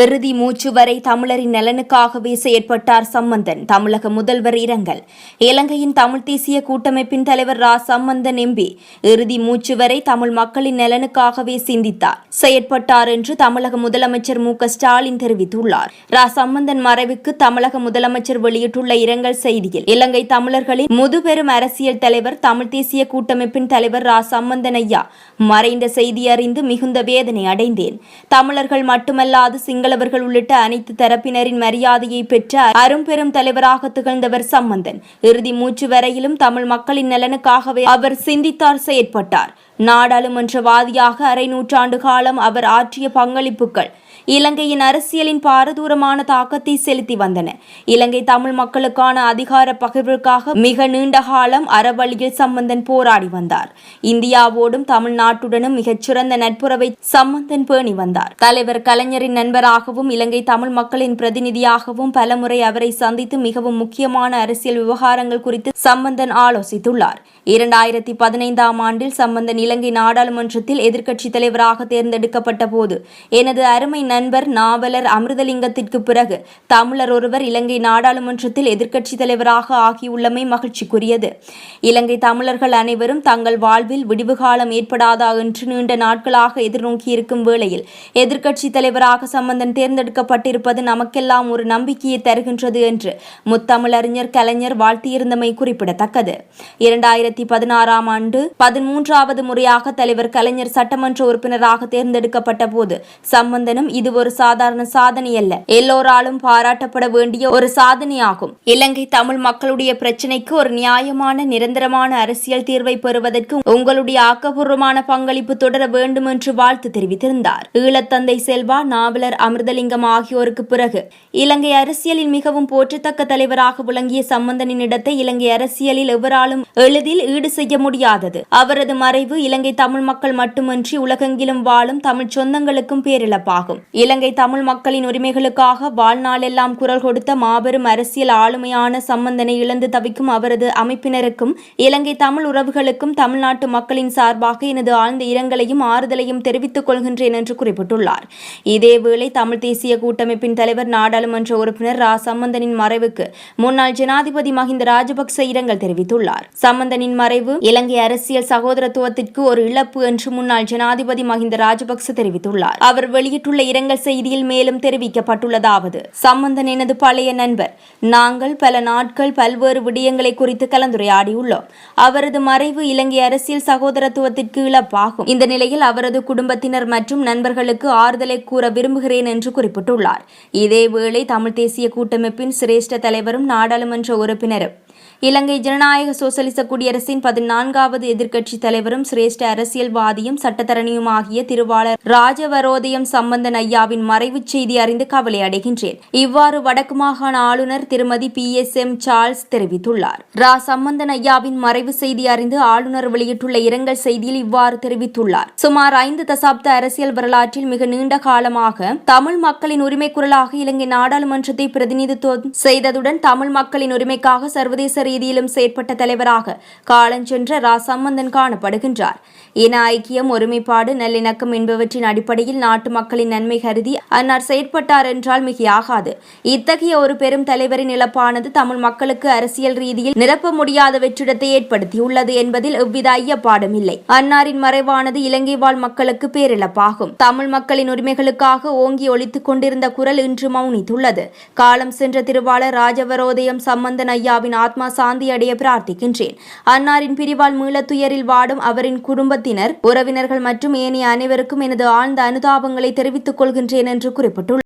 இறுதி மூச்சு வரை தமிழரின் நலனுக்காகவே செயற்பட்டார் சம்பந்தன் தமிழக முதல்வர் இரங்கல். இலங்கையின் தமிழ் தேசிய கூட்டமைப்பின் தலைவர் ரா. சம்பந்தன் எம்பி இறுதி மூச்சு வரை தமிழ் மக்களின் நலனுக்காகவே சிந்தித்தார். செயற்பட்டார் என்று தமிழக முதலமைச்சர் மு. ஸ்டாலின் தெரிவித்துள்ளார். ரா. சம்பந்தன் மறைவுக்கு தமிழக முதலமைச்சர் வெளியிட்டுள்ள இரங்கல் செய்தியில் இலங்கை தமிழர்களின் முதுபெரும் அரசியல் தலைவர் தமிழ் தேசிய கூட்டமைப்பின் தலைவர் ரா. சம்பந்தன் ஐயா மறைந்த செய்தி அறிந்து மிகுந்த வேதனை அடைந்தேன். தமிழர்கள் மட்டுமல்லாது சிங்களவர்கள் உள்ளிட்ட அனைத்து தரப்பினரின் மரியாதையை பெற்ற அரும்பெரும் தலைவராக திகழ்ந்தவர் சம்பந்தன். இறுதி மூச்சு வரையிலும் தமிழ் மக்களின் நலனுக்காகவே அவர் சிந்தித்தார் செயற்பட்டார். நாடாளுமன்றவாதியாக அரை நூற்றாண்டு காலம் அவர் ஆற்றிய பங்களிப்புகள் இலங்கையின் அரசியலின் பாரதூரமான தாக்கத்தை செலுத்தி வந்தன. இலங்கை தமிழ் மக்களுக்கான அதிகார பகிர்வுக்காக மிக நீண்ட காலம் அறவழியில் சம்பந்தன் போராடி வந்தார். இந்தியாவோடும் தமிழ்நாட்டுடனும் மிகச்சிறந்த நட்புறவை சம்பந்தன் பேணி வந்தார். தலைவர் கலைஞரின் நண்பராகவும் இலங்கை தமிழ் மக்களின் பிரதிநிதியாகவும் பலமுறை அவரை சந்தித்து மிகவும் முக்கியமான அரசியல் விவகாரங்கள் குறித்து சம்பந்தன் ஆலோசித்துள்ளார். இரண்டாயிரத்தி பதினைந்தாம் ஆண்டில் சம்பந்தன் இலங்கை நாடாளுமன்றத்தில் எதிர்க்கட்சித் தலைவராக தேர்ந்தெடுக்கப்பட்ட போது எனது அருமை நண்பர் நாவலர் அமிர்தலிங்கத்திற்கு பிறகு தமிழர் ஒருவர் இலங்கை நாடாளுமன்றத்தில் எதிர்க்கட்சித் தலைவராக ஆகியுள்ளமை மகிழ்ச்சிக்குரியது. இலங்கை தமிழர்கள் அனைவரும் தங்கள் வாழ்வில் விடிவு காலம் ஏற்படாதா என்று நீண்ட நாட்களாக எதிர்நோக்கியிருக்கும் வேளையில் எதிர்க்கட்சித் தலைவராக சம்பந்தன் தேர்ந்தெடுக்கப்பட்டிருப்பது நமக்கெல்லாம் ஒரு நம்பிக்கையை தருகின்றது என்று முத்தமிழறிஞர் கலைஞர் வாழ்த்தியிருந்தமை குறிப்பிடத்தக்கது. இரண்டாயிரத்தி பதினாறாம் ஆண்டு பதிமூன்றாவது முறையாக தலைவர் கலைஞர் சட்டமன்ற உறுப்பினராக தேர்ந்தெடுக்கப்பட்ட போது சம்பந்தனும் இது ஒரு சாதாரண சாதனை அல்ல. எல்லோராலும் பாராட்டப்பட வேண்டிய ஒரு சாதனையாகும். இலங்கை தமிழ் மக்களுடைய பிரச்சினைக்கு ஒரு நியாயமான நிரந்தரமான அரசியல் தீர்வை பெறுவதற்கு உங்களுடைய ஆக்கப்பூர்வமான பங்களிப்பு தொடர வேண்டும் என்று வாழ்த்து தெரிவித்திருந்தார். ஈழத்தந்தை செல்வா நாவலர் அமிர்தலிங்கம் ஆகியோருக்கு பிறகு இலங்கை அரசியலில் மிகவும் போற்றத்தக்க தலைவராக விளங்கிய சம்பந்தனின் இடத்தை இலங்கை அரசியலில் எவராலும் எளிதில் ஈடு செய்ய முடியாதது. அவரது மறைவு இலங்கை தமிழ் மக்கள் மட்டுமின்றி உலகெங்கிலும் வாழும் தமிழ் சொந்தங்களுக்கும் பேரிழப்பாகும். இலங்கை தமிழ் மக்களின் உரிமைகளுக்காக வாழ்நாளெல்லாம் குரல் கொடுத்த மாபெரும் அரசியல் ஆளுமையான சம்பந்தனை இழந்து தவிக்கும் அவரது அமைப்பினருக்கும் இலங்கை தமிழ் உறவுகளுக்கும் தமிழ்நாட்டு மக்களின் சார்பாக எனது ஆழ்ந்த இரங்கலையும் ஆறுதலையும் தெரிவித்துக் கொள்கின்றேன் என்று குறிப்பிட்டுள்ளார். இதேவேளை தமிழ் தேசிய கூட்டமைப்பின் தலைவர் நாடாளுமன்ற உறுப்பினர் ரா. சம்பந்தனின் மறைவுக்கு முன்னாள் ஜனாதிபதி மஹிந்த ராஜபக்ச இரங்கல் தெரிவித்துள்ளார். சம்பந்தனின் மறைவு இலங்கை அரசியல் சகோதரத்துவத்திற்கு ஒரு இழப்பு என்று முன்னாள் ஜனாதிபதி மஹிந்த ராஜபக்ச தெரிவித்துள்ளார். அவர் வெளியிட்டுள்ள இரங்கல் செய்தியில் மேலும் தெரிவிக்கப்பட்டுள்ளதாவது. சம்பந்தன் எனது பழைய நண்பர். நாங்கள் பல நாட்கள் பல்வேறு விடயங்களை குறித்து கலந்துரையாடியுள்ளோம். அவரது மறைவு இலங்கை அரசியல் சகோதரத்துவத்திற்கு இழப்பாகும். இந்த நிலையில் அவரது குடும்பத்தினர் மற்றும் நண்பர்களுக்கு ஆறுதலை கூற விரும்புகிறேன் என்று குறிப்பிட்டுள்ளார். இதேவேளை தமிழ் தேசிய கூட்டமைப்பின் சிரேஷ்ட தலைவரும் நாடாளுமன்ற உறுப்பினரும் இலங்கை ஜனநாயக சோசலிச குடியரசின் பதினான்காவது எதிர்க்கட்சி தலைவரும் சிரேஷ்ட அரசியல்வாதியும் சட்டத்தரணியும் ஆகிய திருவாளர் ராஜவரோதயம் சம்பந்தன் ஐயாவின் மறைவுச் செய்தி அறிந்து கவலை அடைகின்றேன். இவ்வாறு வடக்கு மாகாண ஆளுநர் திருமதி பி. எஸ். எம். சார்ல்ஸ் தெரிவித்துள்ளார். ரா. சம்பந்தன் ஐயாவின் மறைவு செய்தி அறிந்து ஆளுநர் வெளியிட்டுள்ள இரங்கல் செய்தியில் இவ்வாறு தெரிவித்துள்ளார். சுமார் ஐந்து தசாப்த அரசியல் வரலாற்றில் மிக நீண்ட காலமாக தமிழ் மக்களின் உரிமை குரலாக இலங்கை நாடாளுமன்றத்தை பிரதிநிதித்துவம் செய்ததுடன் தமிழ் மக்களின் உரிமைக்காக சர்வதேச ரீதியிலும் செயற்பட்ட தலைவராக காலஞ்சென்ற ரா சம்பந்தன் காணப்படுகின்றார். இன ஐக்கியம் ஒருமைப்பாடு நல்லிணக்கம் என்பவற்றின் அடிப்படையில் நாட்டு மக்களின் நன்மை கருதி அன்னார் செயற்பட்டார் என்றால் மிகையாகாது. இத்தகைய ஒரு பெரும் தலைவரின் இழப்பானது தமிழ் மக்களுக்கு அரசியல் ரீதியில் நிரப்ப முடியாத வெற்றிடத்தை ஏற்படுத்தியுள்ளது என்பதில் எவ்வித ஐயப்பாடும் இல்லை. அன்னாரின் மறைவானது இலங்கை வாழ் மக்களுக்கு பேரிழப்பாகும். தமிழ் மக்களின் உரிமைகளுக்காக ஓங்கி ஒழித்துக் கொண்டிருந்த குரல் இன்று மௌனித்துள்ளது. காலம் சென்ற திருவாளர் ராஜவரோதயம் சம்பந்தன் ஐயாவின் ஆத்மா சாந்தியடைய பிரார்த்திக்கின்றேன். அன்னாரின் பிரிவால் மீளத்துயரில் வாடும் அவரின் குடும்பத்தினர் உறவினர்கள் மற்றும் ஏனைய அனைவருக்கும் எனது ஆழ்ந்த அனுதாபங்களை தெரிவித்துக் கொள்கின்றேன் என்று குறிப்பிட்டுள்ளார்.